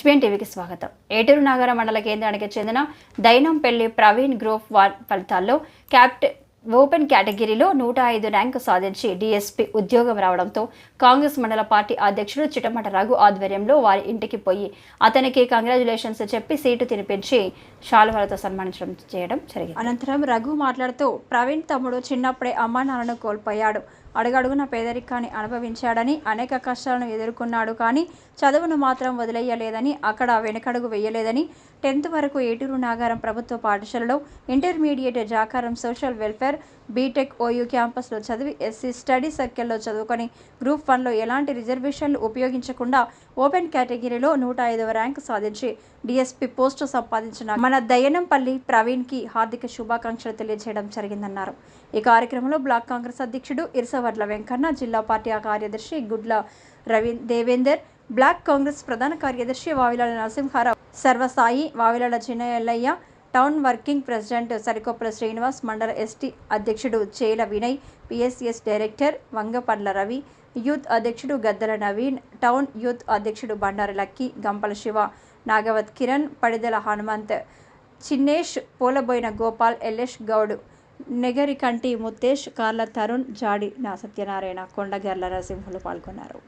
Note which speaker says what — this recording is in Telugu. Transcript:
Speaker 1: ఎస్పీఎన్ టీవీకి స్వాగతం. ఏటూరు నగర మండల కేంద్రానికి చెందిన దైనంపల్లి ప్రవీణ్ గ్రూప్ వన్ ఫలితాల్లో క్యాప్టెన్ ఓపెన్ కేటగిరీలో నూట ఐదు ర్యాంకు సాధించి డీఎస్పీ ఉద్యోగం రావడంతో కాంగ్రెస్ మండల పార్టీ అధ్యక్షుడు చిటమట రఘు ఆధ్వర్యంలో వారి ఇంటికి పోయి అతనికి కంగ్రాచులేషన్స్ చెప్పి సీటు తినిపించి శాలువాలతో సన్మానించడం చేయడం జరిగింది. అనంతరం రఘు మాట్లాడుతూ ప్రవీణ్ తమ్ముడు చిన్నప్పుడే అమ్మా నాన్నను కోల్పోయాడు. అడుగడుగున పేదరికాన్ని అనుభవించాడని అనేక కష్టాలను ఎదుర్కొన్నాడు కానీ చదువును మాత్రం వదిలేయలేదని అక్కడ వెనకడుగు వేయలేదని టెన్త్ వరకు ఏటూరు నాగారం ప్రభుత్వ పాఠశాలలో intermediate Jakaram social welfare BTech OU క్యాంపస్లో చదివి ఎస్సీ స్టడీ సర్కిల్లో చదువుకొని గ్రూప్ వన్లో ఎలాంటి రిజర్వేషన్లు ఉపయోగించకుండా ఓపెన్ కేటగిరీలో నూట ఐదవ ర్యాంకు సాధించి డిఎస్పీ పోస్టు సంపాదించిన మన దయనంపల్లి ప్రవీణ్కి హార్దిక శుభాకాంక్షలు తెలియజేయడం జరిగిందన్నారు. ఈ కార్యక్రమంలో బ్లాక్ కాంగ్రెస్ అధ్యక్షుడు ఇరసవడ్ల వెంకన్న జిల్లా పార్టీ కార్యదర్శి గుడ్ల రవి దేవేందర్ బ్లాక్ కాంగ్రెస్ ప్రధాన కార్యదర్శి Vavilala Narasimha Rao Sarvasai Vavilala Chinnayallaiah town working president Sarikoppala Srinivas మండల ఎస్టీ అధ్యక్షుడు Chela Vinay PSS director Vangapandla Ravi youth అధ్యక్షుడు గద్దల నవీన్ టౌన్ యూత్ అధ్యక్షుడు బండారు లక్కీ గంపల శివ నాగవత్ కిరణ్ పడిదల హనుమంత్ చిన్నేష్ పూలబోయిన గోపాల్ ఎల్లేష్ గౌడ్ నెగరికంటి ముత్తేష్ కార్ల తరుణ్ జాడి నా సత్యనారాయణ కొండగర్ల నరసింహులు పాల్గొన్నారు.